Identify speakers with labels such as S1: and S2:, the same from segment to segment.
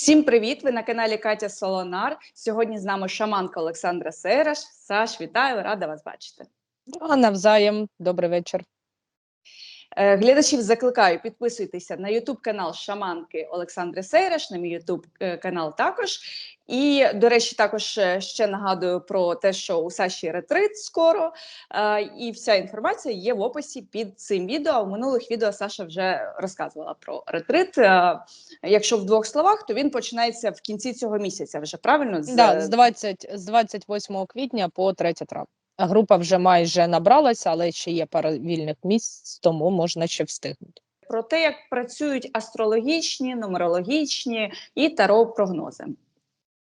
S1: Всім привіт! Ви на каналі Катя Солонар. Сьогодні з нами шаманка Олександра Сераш. Саш, вітаю, рада вас бачити.
S2: А навзаєм, добрий вечір.
S1: Е, Глядачів закликаю підписуйтеся на Ютуб канал Шаманки Олександри Сейреш, на мій Ютуб е, канал також. І, до речі, також е, ще нагадую про те, що у Саші ретрит скоро. І вся інформація є в описі під цим відео. В минулих відео Саша вже розказувала про ретрит. Якщо в двох словах, то він починається в кінці цього місяця. Вже правильно
S2: З, да, з, 20, з 28 квітня по 3 травня. Група вже майже набралася, але ще є пара вільних місць, тому можна ще встигнути.
S1: про те, як працюють астрологічні, нумерологічні і таро прогнози.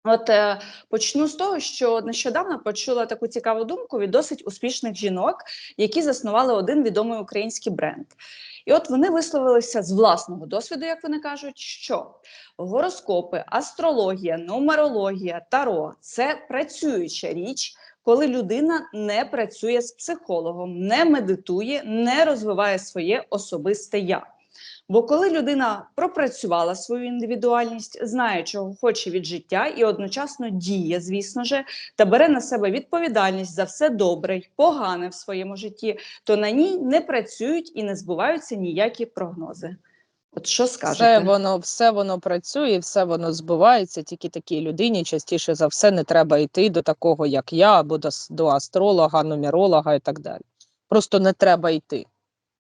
S1: От е, почну з того, що нещодавно почула таку цікаву думку від досить успішних жінок, які заснували один відомий український бренд. І от вони висловилися з власного досвіду, як вони кажуть, що гороскопи, астрологія, нумерологія, таро це працююча річ, коли людина не працює з психологом, не медитує, не розвиває своє особисте я. Бо коли людина пропрацювала свою індивідуальність, знає, чого хоче від життя, і одночасно діє, звісно же, та бере на себе відповідальність за все добре й погане в своєму житті, то на ній не працюють і не збуваються ніякі прогнози. От що скажете?
S2: Все воно, все воно працює, все воно збувається. Тільки такій людині частіше за все не треба йти до такого, як я, або до, до астролога, нумеролога і так далі. Просто не треба йти.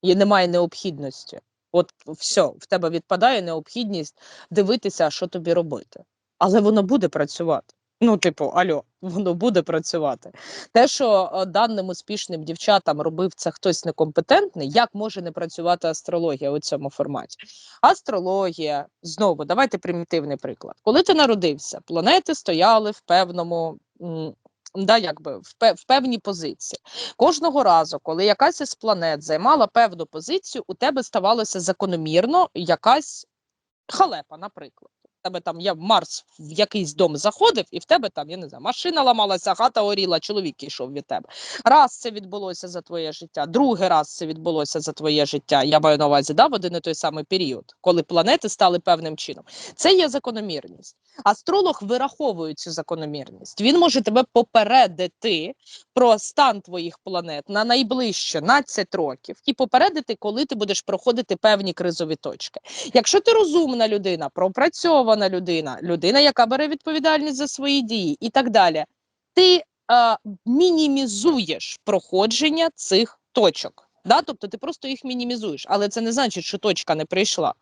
S2: І немає необхідності. От все, в тебе відпадає необхідність дивитися, що тобі робити. Але воно буде працювати. Ну, типу, альо, воно буде працювати. Те, що е, даним успішним дівчатам робив це хтось некомпетентний, як може не працювати астрологія у цьому форматі? Астрологія, знову, давайте примітивний приклад. Коли ти народився, планети стояли в певному. Да, якби в певній позиції. Кожного разу, коли якась із планет займала певну позицію, у тебе ставалося закономірно якась халепа, наприклад. Тебе там я Марс в якийсь дом заходив, і в тебе там, я не знаю, машина ламалася, хата горіла, чоловік йшов від тебе. Раз це відбулося за твоє життя, другий раз це відбулося за твоє життя. Я маю на увазі, да, в один і той самий період, коли планети стали певним чином. Це є закономірність. Астролог вираховує цю закономірність. Він може тебе попередити про стан твоїх планет на найближче 12 років і попередити, коли ти будеш проходити певні кризові точки. Якщо ти розумна людина, пропрацьована людина, людина, яка бере відповідальність за свої дії і так далі, ти е, мінімізуєш проходження цих точок. Да? Тобто ти просто їх мінімізуєш, але це не значить, що точка не прийшла.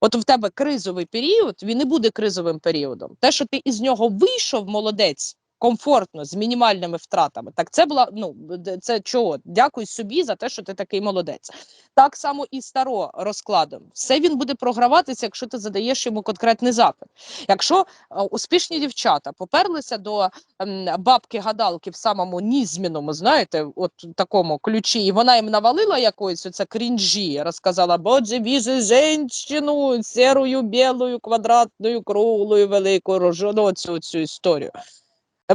S2: От в тебе кризовий період, він не буде кризовим періодом. Те, що ти із нього вийшов, молодець, комфортно, з мінімальними втратами, так це була ну це чого? Дякуй собі за те, що ти такий молодець. Так само і старо розкладом. Все він буде програватися, якщо ти задаєш йому конкретний запит. Якщо е, успішні дівчата поперлися до ем, бабки-гадалки в самому нізміному, знаєте, от такому ключі, і вона їм навалила якоїсь оце крінжі, розказала, боже, віже женщину, сірою, білою, квадратною, круглою, великою, рожоною, оцю, цю історію.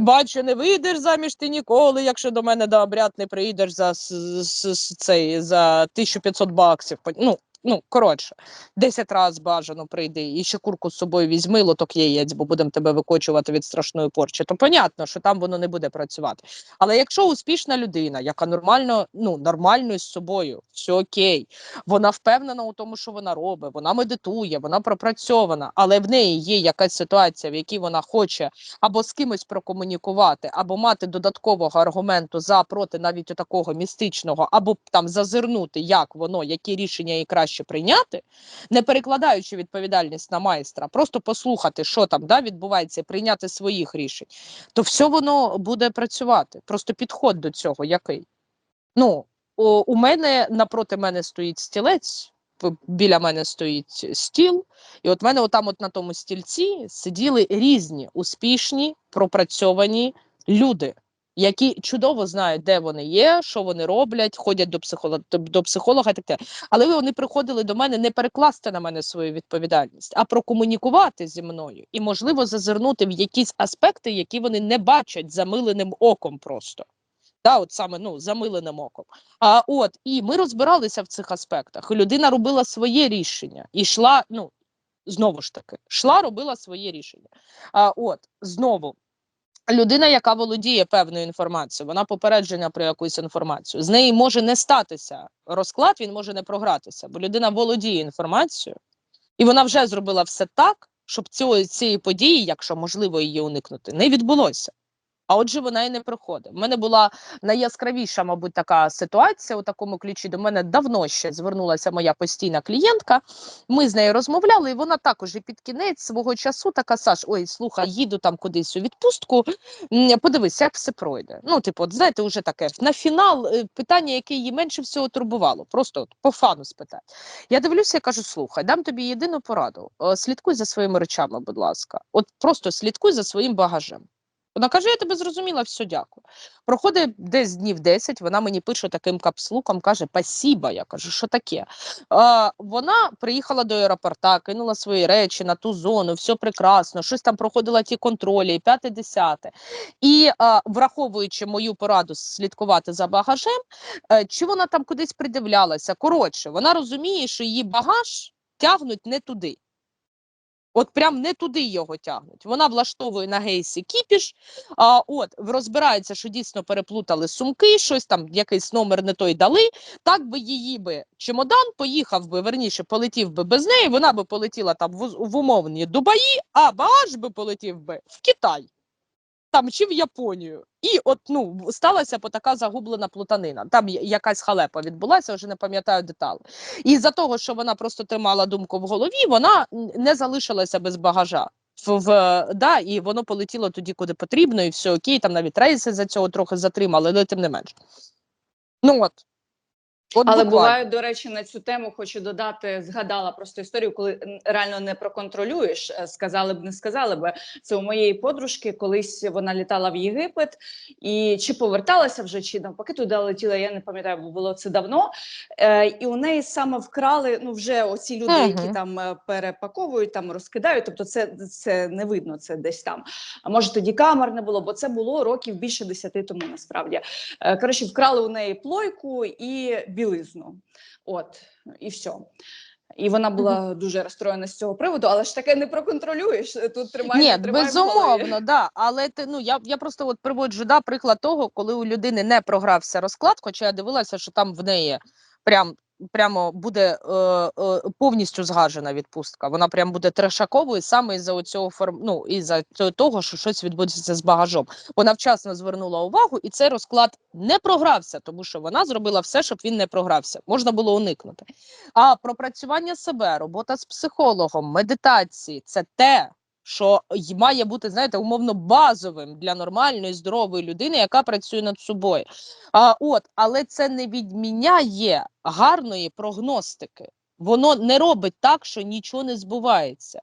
S2: Бачу, не вийдеш заміж ти ніколи, якщо до мене до обряд не приїдеш за, с- с- с- цей, за 1500 баксів. Ну, ну, коротше, 10 разів бажано прийди, і ще курку з собою візьми, лоток яєць, бо будемо тебе викочувати від страшної порчі. То понятно, що там воно не буде працювати. Але якщо успішна людина, яка нормально, ну, нормально із собою, все окей, вона впевнена у тому, що вона робить, вона медитує, вона пропрацьована, але в неї є якась ситуація, в якій вона хоче або з кимось прокомунікувати, або мати додаткового аргументу за проти навіть такого містичного, або там зазирнути, як воно, які рішення їй краще прийняти, не перекладаючи відповідальність на майстра, просто послухати, що там да, відбувається, прийняти своїх рішень, то все воно буде працювати. Просто підход до цього який. Ну, у мене напроти мене стоїть стілець. Біля мене стоїть стіл, і от мене отам, от на тому стільці, сиділи різні успішні, пропрацьовані люди, які чудово знають, де вони є, що вони роблять, ходять до психолога, до психолога так далі. Але вони приходили до мене не перекласти на мене свою відповідальність, а прокомунікувати зі мною і, можливо, зазирнути в якісь аспекти, які вони не бачать замиленим оком просто. Да, от саме ну замиленим оком. А от і ми розбиралися в цих аспектах. Людина робила своє рішення і йшла. Ну знову ж таки, йшла, робила своє рішення. А, от, знову. Людина, яка володіє певною інформацією, вона попереджена про якусь інформацію. З неї може не статися розклад, він може не програтися, бо людина володіє інформацією, і вона вже зробила все так, щоб цього, цієї події, якщо можливо її уникнути, не відбулося. А отже, вона і не проходить. У мене була найяскравіша, мабуть, така ситуація у такому ключі. До мене давно ще звернулася моя постійна клієнтка. Ми з нею розмовляли, і вона також і під кінець свого часу така Саш, ой, слухай, їду там кудись у відпустку. Подивись, як все пройде. Ну, типу, от, знаєте, вже таке на фінал е, питання, яке її менше всього турбувало. Просто от, по фану спитати. Я дивлюся і кажу: слухай, дам тобі єдину пораду. Е, Слідкуй за своїми речами, будь ласка. От просто слідкуй за своїм багажем. Вона каже: я тебе зрозуміла, все, дякую. Проходить десь днів 10, вона мені пише таким капслуком, каже: Пасіба. Я кажу, що таке? А, вона приїхала до аеропорта, кинула свої речі на ту зону, все прекрасно, щось там проходила ті контролі, п'яте, десяте. І а, враховуючи мою пораду слідкувати за багажем, е, чи вона там кудись придивлялася? Коротше, вона розуміє, що її багаж тягнуть не туди. От прям не туди його тягнуть. Вона влаштовує на гейсі кіпіш, а, от розбирається, що дійсно переплутали сумки, щось там, якийсь номер не той дали. Так би її би чемодан поїхав би, верніше, полетів би без неї. Вона би полетіла там в, в умовні Дубаї, а багаж би полетів би в Китай. Там чи в Японію, і от ну сталася по така загублена плутанина. Там якась халепа відбулася, вже не пам'ятаю деталі. І за того, що вона просто тримала думку в голові, вона не залишилася без багажа. В, в да, і воно полетіло тоді, куди потрібно, і все окей. Там навіть рейси за цього трохи затримали, але тим не менш. Ну от. От
S1: Але буває, до речі, на цю тему хочу додати, згадала просто історію, коли реально не проконтролюєш, е, сказали б, не сказали б. Це у моєї подружки, колись вона літала в Єгипет і чи поверталася вже, чи навпаки туди летіла, я не пам'ятаю, бо було це давно. Е, і у неї саме вкрали ну вже оці люди, які там е, перепаковують, там розкидають. Тобто, це, це не видно, це десь там. А може тоді камер не було, бо це було років більше десяти тому насправді. Е, Коротше, вкрали у неї плойку і білизну. От, і все. І вона була дуже розстроєна з цього приводу, але ж таке не проконтролюєш. Тут тримає
S2: Ні, безумовно, да. Але ти ну я, я просто от приводжу да, приклад того, коли у людини не програвся розклад, хоча я дивилася, що там в неї прям. Прямо буде е, е, повністю згажена відпустка. Вона прям буде трешаковою саме із-за цього форм... ну, із-за того, що щось відбудеться з багажом. Вона вчасно звернула увагу, і цей розклад не програвся, тому що вона зробила все, щоб він не програвся. Можна було уникнути. А пропрацювання себе, робота з психологом, медитації це те, що має бути, знаєте, умовно базовим для нормальної, здорової людини, яка працює над собою. А, от, але це не відміняє гарної прогностики. Воно не робить так, що нічого не збувається.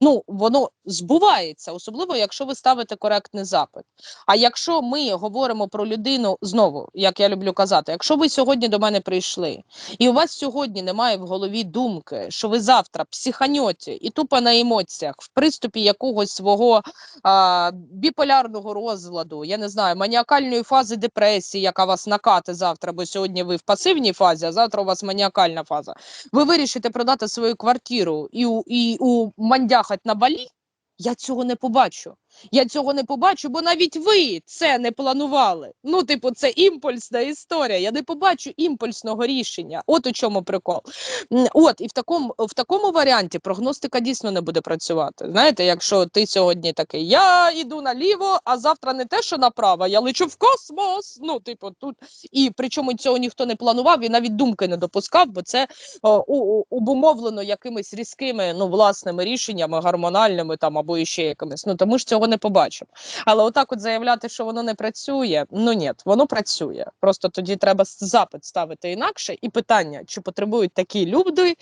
S2: Ну, воно збувається, особливо якщо ви ставите коректний запит. А якщо ми говоримо про людину, знову, як я люблю казати, якщо ви сьогодні до мене прийшли, і у вас сьогодні немає в голові думки, що ви завтра психаньоті і тупо на емоціях в приступі якогось свого а, біполярного розладу, я не знаю, маніакальної фази депресії, яка вас накате завтра, бо сьогодні ви в пасивній фазі, а завтра у вас маніакальна фаза. Ви вирішите продати свою квартиру і, у- і у мандяхать на балі. Я цього не побачу. Я цього не побачу, бо навіть ви це не планували. Ну, типу, це імпульсна історія. Я не побачу імпульсного рішення. От у чому прикол. От, і в такому, в такому варіанті прогностика дійсно не буде працювати. Знаєте, якщо ти сьогодні такий, я йду наліво, а завтра не те, що направо, я лечу в космос. Ну, типу, тут і причому цього ніхто не планував і навіть думки не допускав, бо це о, у- обумовлено якимись різкими ну, власними рішеннями, гормональними там або іще якимись. Ну тому ж цього не побачимо. Але отак, от заявляти, що воно не працює, ну ні, воно працює. Просто тоді треба запит ставити інакше, і питання, чи потребують такі люди.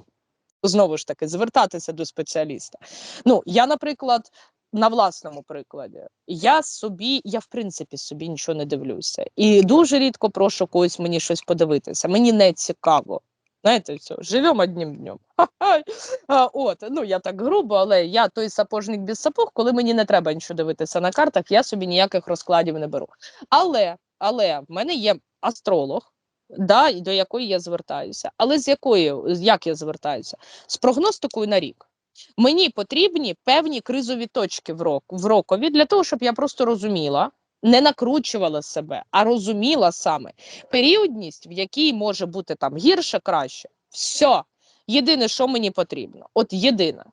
S2: Знову ж таки, звертатися до спеціаліста. Ну, я, наприклад, на власному прикладі, я собі, я в принципі собі нічого не дивлюся. І дуже рідко прошу когось мені щось подивитися. Мені не цікаво. Знаєте, все, живемо одним днем. От, ну я так грубо, але я той сапожник без сапог, коли мені не треба нічого дивитися на картах, я собі ніяких розкладів не беру. Але, але в мене є астролог, да, до якої я звертаюся. Але з якою, як я звертаюся? З прогностикою на рік. Мені потрібні певні кризові точки в, рок, в рокові для того, щоб я просто розуміла, не накручувала себе, а розуміла саме періодність, в якій може бути там гірше, краще. Все. Єдине, що мені потрібно, от єдине.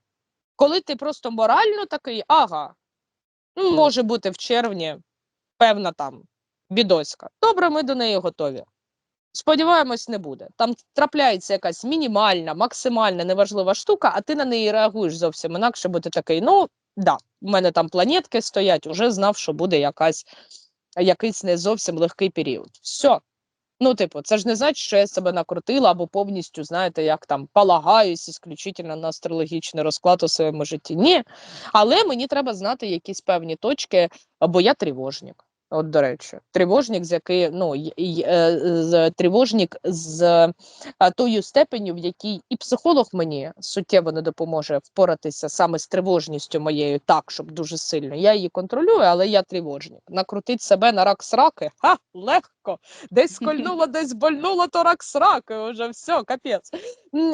S2: Коли ти просто морально такий, ага, ну, може бути в червні певна там бідоська. Добре, ми до неї готові. Сподіваємось, не буде. Там трапляється якась мінімальна, максимальна, неважлива штука, а ти на неї реагуєш зовсім інакше, бо ти такий, ну да, у мене там планетки стоять, уже знав, що буде якась, якийсь не зовсім легкий період. Все. Ну, типу, це ж не значить, що я себе накрутила або повністю, знаєте, як там полагаюсь ісключительно на астрологічний розклад у своєму житті. Ні. Але мені треба знати якісь певні точки, бо я тривожник. От, до речі, тривожник, з який ну е, з тривожник з тою степеню, в якій і психолог мені суттєво не допоможе впоратися саме з тривожністю моєю, так щоб дуже сильно. Я її контролюю, але я тривожник. Накрутить себе на рак сраки, ха, легко. Десь скольнуло, десь больнуло, то рак сраки. Уже все, капець.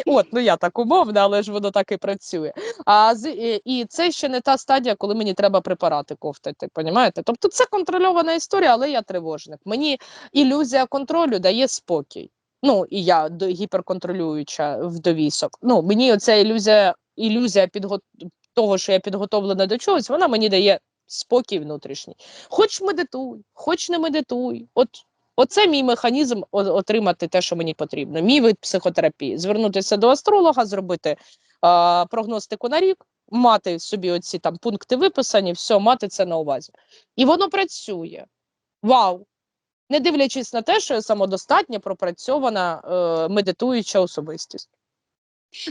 S2: От, ну я так умовна, але ж воно так і працює. А і- і це ще не та стадія, коли мені треба препарати ковтати. Понімаєте? Тобто це контрольована історія, але я тривожник. Мені ілюзія контролю дає спокій. Ну і я гіперконтролююча в довісок. Ну мені оця ілюзія, ілюзія підго... того, що я підготовлена до чогось, вона мені дає спокій внутрішній. Хоч медитуй, хоч не медитуй. От Оце мій механізм отримати те, що мені потрібно. Мій вид психотерапії. Звернутися до астролога, зробити е, прогностику на рік, мати собі оці там пункти виписані, все, мати це на увазі. І воно працює. Вау! Не дивлячись на те, що я самодостатня, пропрацьована е, медитуюча особистість.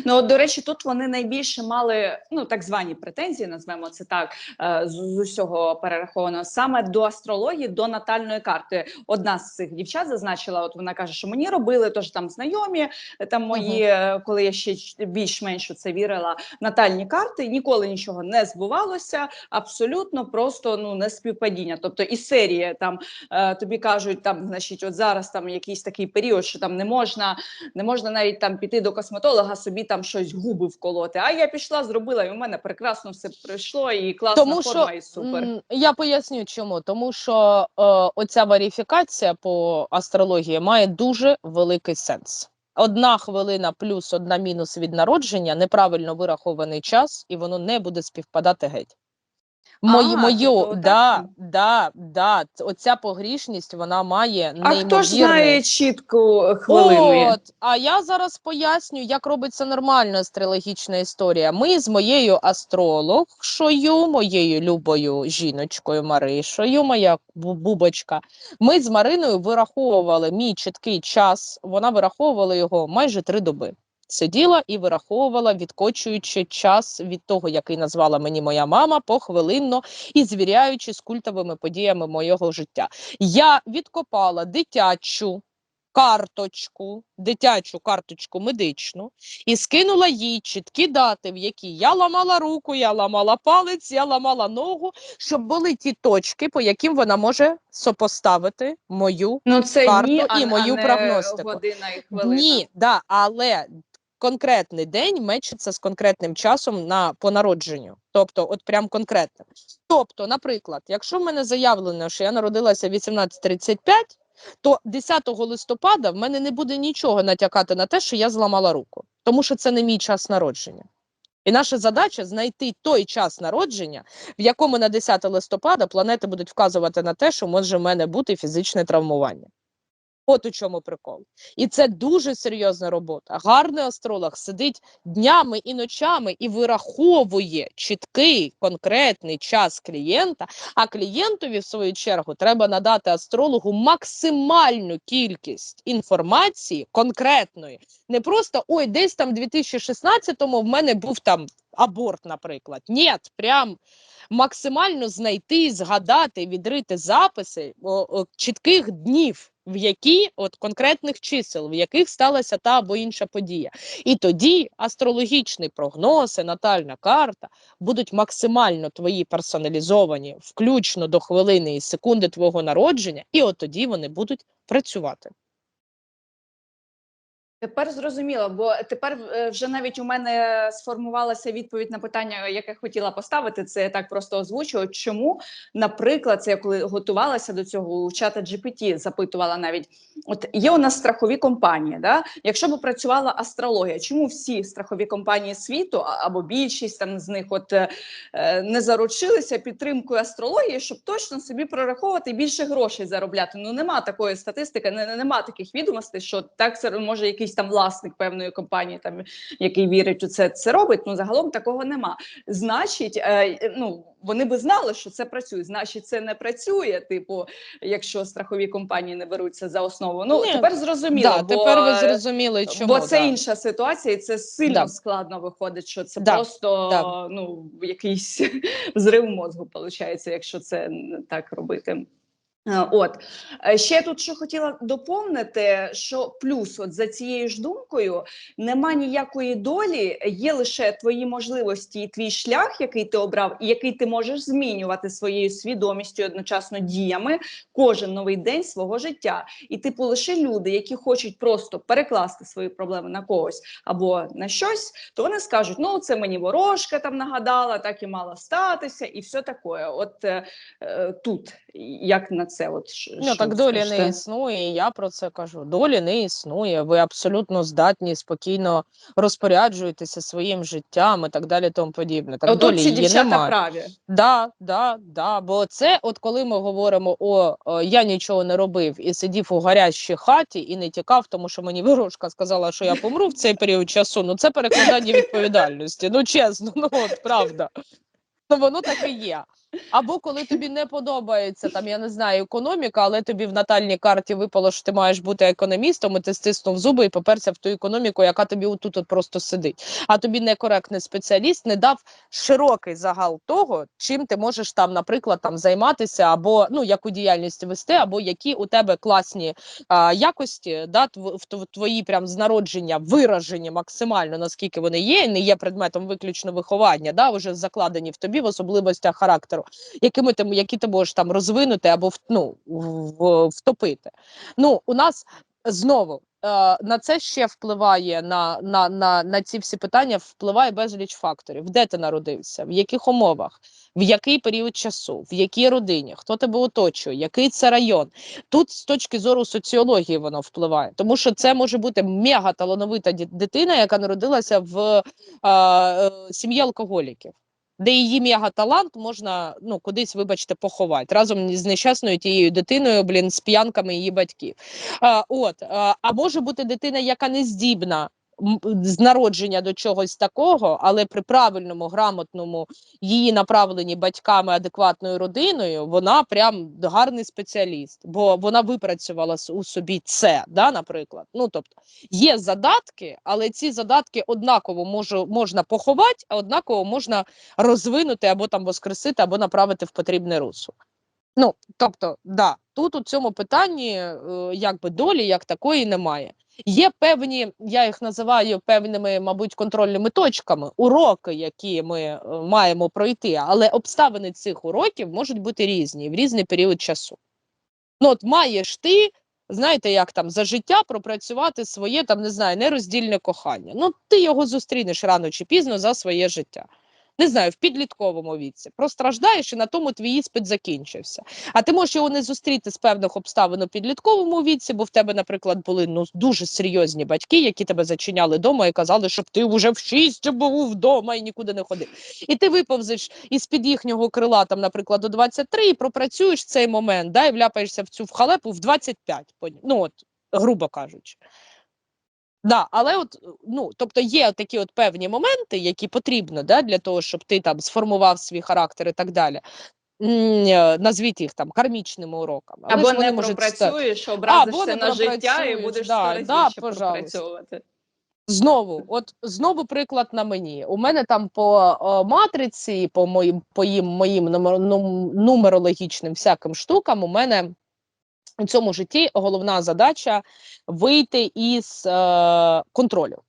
S1: Ну, от, до речі, тут вони найбільше мали ну так звані претензії, назвемо це так, е, з, з усього перераховано саме до астрології, до натальної карти. Одна з цих дівчат зазначила, от вона каже, що мені робили теж там знайомі, там мої, е, коли я ще більш-менш у це вірила, натальні карти. Ніколи нічого не збувалося. Абсолютно просто ну не співпадіння. Тобто і серії там е, тобі кажуть, там значить, от зараз там якийсь такий період, що там не можна не можна навіть там піти до косметолога, собі там щось губи вколоти. А я пішла, зробила, і у мене прекрасно все пройшло, і класна
S2: Тому
S1: форма,
S2: що
S1: і супер.
S2: я поясню чому. Тому що е, оця варіфікація по астрології має дуже великий сенс. Одна хвилина плюс одна мінус від народження неправильно вирахований час, і воно не буде співпадати геть. Мої,
S1: А,
S2: мою,
S1: тобто
S2: да, да, да, оця погрішність вона має
S1: А хто ж знає чітку хвилину?
S2: От, а я зараз поясню, як робиться нормальна астрологічна історія. Ми з моєю астрологшою, моєю любою жіночкою Маришою, моя бубочка, ми з Мариною вираховували мій чіткий час. Вона вираховувала його майже три доби. Сиділа і вираховувала, відкочуючи час від того, який назвала мені моя мама, похвилинно і звіряючи з культовими подіями моєго життя. Я відкопала дитячу карточку, дитячу карточку медичну, і скинула їй чіткі дати, в які я ламала руку, я ламала палець, я ламала ногу, щоб були ті точки, по яким вона може сопоставити мою
S1: Ну це
S2: карту
S1: ні,
S2: і
S1: а,
S2: мою
S1: а не
S2: прогностику.
S1: година і хвилина.
S2: Ні, да, але конкретний день мечиться з конкретним часом на по народженню. Тобто, от прям конкретно. Тобто, наприклад, якщо в мене заявлено, що я народилася 18.35, то 10 листопада в мене не буде нічого натякати на те, що я зламала руку, тому що це не мій час народження. І наша задача знайти той час народження, в якому на 10 листопада планети будуть вказувати на те, що може в мене бути фізичне травмування. От у чому прикол. І це дуже серйозна робота. Гарний астролог сидить днями і ночами і вираховує чіткий конкретний час клієнта. А клієнтові, в свою чергу, треба надати астрологу максимальну кількість інформації конкретної. Не просто ой, десь там в 2016-му в мене був там аборт, наприклад. Ні, прям максимально знайти, згадати, відрити записи о, о, чітких днів, в які от конкретних чисел, в яких сталася та або інша подія. І тоді астрологічний прогноз, і натальна карта будуть максимально твої персоналізовані, включно до хвилини і секунди твого народження, і от тоді вони будуть працювати.
S1: Тепер зрозуміло, бо тепер е, вже навіть у мене сформувалася відповідь на питання, яке хотіла поставити. Це я так просто озвучую. Чому, наприклад, це я коли готувалася до цього у чата GPT, запитувала навіть: от є у нас страхові компанії. Да? Якщо б працювала астрологія, чому всі страхові компанії світу або більшість там з них от е, е, не заручилися підтримкою астрології, щоб точно собі прораховувати більше грошей заробляти? Ну нема такої статистики, не, не- нема таких відомостей, що так це може якийсь там власник певної компанії, там який вірить у це, це робить. Ну загалом такого нема. Значить, е, ну вони би знали, що це працює. Значить, це не працює. Типу, якщо страхові компанії не беруться за основу. Ну
S2: Ні,
S1: тепер зрозуміло.
S2: да,
S1: бо,
S2: тепер ви
S1: е,
S2: зрозуміли, чому.
S1: Бо це
S2: да.
S1: інша ситуація, і це сильно
S2: Да.
S1: складно виходить, що це
S2: Да,
S1: просто
S2: да.
S1: ну якийсь взрив мозку, виходить, якщо це так робити. Е, От Е, ще тут що хотіла доповнити, що плюс, от за цією ж думкою, нема ніякої долі, є лише твої можливості і твій шлях, який ти обрав, і який ти можеш змінювати своєю свідомістю, одночасно діями кожен новий день свого життя. І типу, лише люди, які хочуть просто перекласти свої проблеми на когось або на щось, то вони скажуть: ну це мені ворожка там нагадала, так і мало статися, і все таке. От е, е, тут як на це, от ш-
S2: Ну так долі
S1: скажете?
S2: не існує, і я про це кажу. Долі не існує. Ви абсолютно здатні спокійно розпоряджуєтеся своїм життям і так далі, тому подібне. Так
S1: От
S2: долі
S1: ці дівчата
S2: немає.
S1: праві.
S2: Да, да, да. Бо це, от коли ми говоримо, о, о, я нічого не робив і сидів у гарячій хаті і не тікав, тому що мені ворожка сказала, що я помру в цей період часу. Ну це перекладання відповідальності. Ну чесно, ну от правда. Ну воно так і є. Або коли тобі не подобається там, я не знаю, економіка, але тобі в натальній карті випало, що ти маєш бути економістом, і ти стиснув зуби і поперся в ту економіку, яка тобі отут от просто сидить. А тобі некоректний спеціаліст не дав широкий загал того, чим ти можеш там, наприклад, там займатися, або ну яку діяльність вести, або які у тебе класні а, якості, да, в твої прям з народження виражені максимально, наскільки вони є, і не є предметом виключно виховання, да, вже закладені в тобі в особливостях характеру, якими ти, які ти можеш там розвинути або ну, в- втопити. Ну, у нас знову. е, На це ще впливає на, на, на, на ці всі питання, впливає безліч факторів. Де ти народився, в яких умовах, в який період часу, в якій родині, хто тебе оточує, який це район. Тут з точки зору соціології воно впливає, тому що це може бути мега талановита дитина, яка народилася в е, е, сім'ї алкоголіків. Де її мегаталант можна ну кудись, вибачте, поховати разом з нещасною тією дитиною, блін, з п'янками її батьків. А, от а, може бути дитина, яка не здібна з народження до чогось такого, але при правильному, грамотному її направленні батьками адекватною родиною, вона прям гарний спеціаліст, бо вона випрацювала у собі це, да, наприклад. Ну тобто є задатки, але ці задатки однаково можу, можна поховати, а однаково можна розвинути або там воскресити, або направити в потрібне русло. Ну, тобто, да, тут у цьому питанні е, якби долі як такої немає. Є певні, я їх називаю певними, мабуть, контрольними точками, уроки, які ми е, маємо пройти, але обставини цих уроків можуть бути різні в різний період часу. Ну, от маєш ти, знаєте, як там за життя пропрацювати своє там, не знаю, нероздільне кохання. Ну, ти його зустрінеш рано чи пізно за своє життя. Не знаю, в підлітковому віці простраждаєш, і на тому твій іспит закінчився. А ти можеш його не зустріти з певних обставин у підлітковому віці, бо в тебе, наприклад, були ну дуже серйозні батьки, які тебе зачиняли вдома і казали, щоб ти вже в шість був вдома і нікуди не ходив. І ти виповзеш із під їхнього крила, там, наприклад, до 23, і пропрацюєш цей момент, да, і вляпаєшся в цю в халепу в 25, поня- ну от, грубо кажучи. Да, але от ну тобто є такі от певні моменти, які потрібно да, для того, щоб ти там сформував свій характер і так далі. Е, Назвіть їх там кармічними уроками. Але
S1: Або не
S2: можуть
S1: пропрацюєш, образишся
S2: не
S1: на життя і будеш
S2: да, да,
S1: пропрацьовувати.
S2: Знову, от знову приклад на мені. У мене там по о, матриці, по моїм по їм, моїм нумерологічним всяким штукам, у мене у цьому житті головна задача вийти із е, контролю.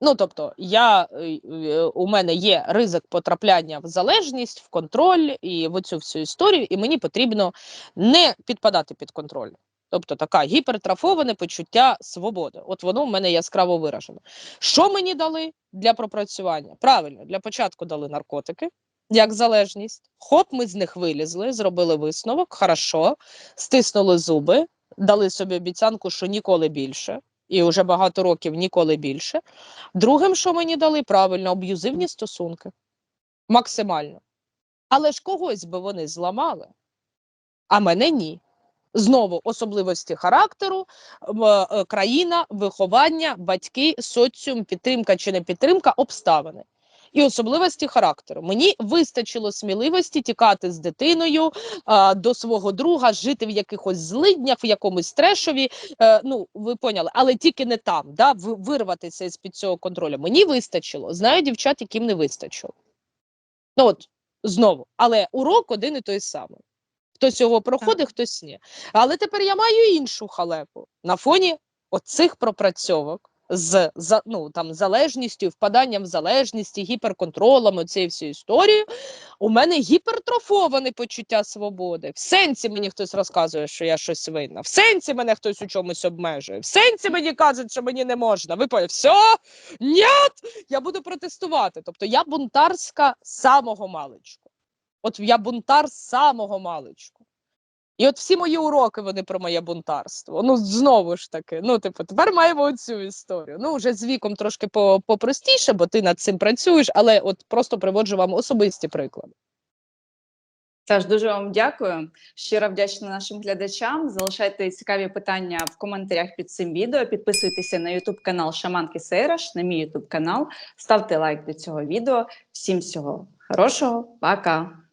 S2: Ну, тобто, я, е, е, у мене є ризик потрапляння в залежність, в контроль і в цю всю історію, і мені потрібно не підпадати під контроль. Тобто така гіпертрафоване почуття свободи. От воно в мене яскраво виражено. Що мені дали для пропрацювання? Правильно, для початку дали наркотики як залежність. Хоп, ми з них вилізли, зробили висновок, хорошо, стиснули зуби, дали собі обіцянку, що ніколи більше, і вже багато років ніколи більше. Другим, що мені дали, правильно, аб'юзивні стосунки. Максимально. Але ж когось би вони зламали, а мене ні. Знову особливості характеру, е, країна, виховання, батьки, соціум, підтримка чи не підтримка, обставини. І особливості характеру. Мені вистачило сміливості тікати з дитиною а, до свого друга, жити в якихось злиднях, в якомусь трешові. Е, ну, ви поняли, але тільки не там, да, вирватися з під цього контролю. Мені вистачило. Знаю дівчат, яким не вистачило. Ну от знову, але урок один і той самий. Хтось його проходить, хтось ні. Але тепер я маю іншу халепу на фоні оцих пропрацьовок з за, ну, там, залежністю, впаданням в залежність, і гіперконтролем, цією всією історією. У мене гіпертрофоване почуття свободи. В сенсі мені хтось розказує, що я щось винна. В сенсі мене хтось у чомусь обмежує. В сенсі мені кажуть, що мені не можна. Ви поняли? Все, ні, я буду протестувати. Тобто я бунтарська самого маличку. От я бунтар самого маличку. І от всі мої уроки вони про моє бунтарство. Ну, знову ж таки, ну, типу, тепер маємо цю історію. Ну, вже з віком трошки попростіше, бо ти над цим працюєш, але от просто приводжу вам особисті приклади.
S1: Саш, дуже вам дякую. Щиро вдячна нашим глядачам. Залишайте цікаві питання в коментарях під цим відео. Підписуйтеся на YouTube канал Шаманки Сейраш, на мій YouTube канал. Ставте лайк до цього відео. Всім всього хорошого, пока!